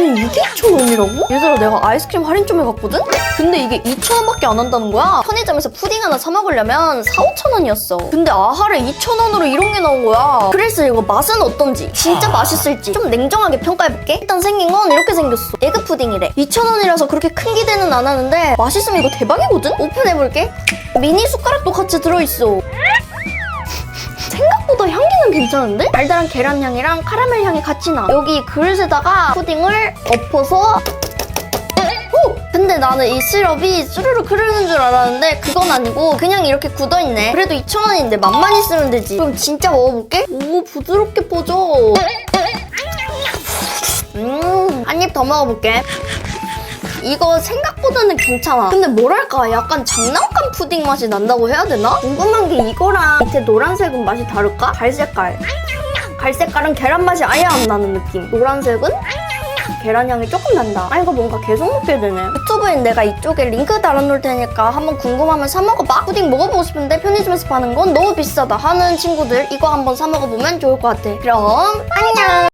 아니 이게 2,000원이라고? 얘들아 내가 아이스크림 할인 좀 해봤거든? 근데 이게 2,000원밖에 안 한다는 거야? 편의점에서 푸딩 하나 사 먹으려면 4, 5,000원이었어. 근데 아하를 2,000원으로 이런 게 나온 거야. 그래서 이거 맛은 어떤지 진짜 맛있을지 좀 냉정하게 평가해볼게. 일단 생긴 건 이렇게 생겼어. 에그 푸딩이래. 2,000원이라서 그렇게 큰 기대는 안 하는데 맛있으면 이거 대박이거든? 오픈해볼게. 미니 숟가락도 같이 들어있어 향기는 괜찮은데? 달달한 계란 향이랑 카라멜 향이 같이 나. 여기 그릇에다가 푸딩을 엎어서 오! 근데 나는 이 시럽이 쭈르륵 흐르는 줄 알았는데 그건 아니고 그냥 이렇게 굳어있네. 그래도 2,000원인데 맛만 있으면 되지. 그럼 진짜 먹어볼게. 오 부드럽게 퍼져. 음, 한 입 더 먹어볼게. 이거 생각보다는 괜찮아. 근데 뭐랄까 약간 장난감 푸딩 맛이 난다고 해야 되나? 궁금한 게 이거랑 밑에 노란색은 맛이 다를까? 갈 색깔. 갈 색깔은 계란 맛이 아예 안 나는 느낌. 노란색은 계란 향이 조금 난다. 아 이거 뭔가 계속 먹게 되네. 유튜브엔 내가 이쪽에 링크 달아놓을 테니까 한번 궁금하면 사 먹어봐. 푸딩 먹어보고 싶은데 편의점에서 파는 건 너무 비싸다 하는 친구들 이거 한번 사 먹어보면 좋을 것 같아. 그럼 안녕.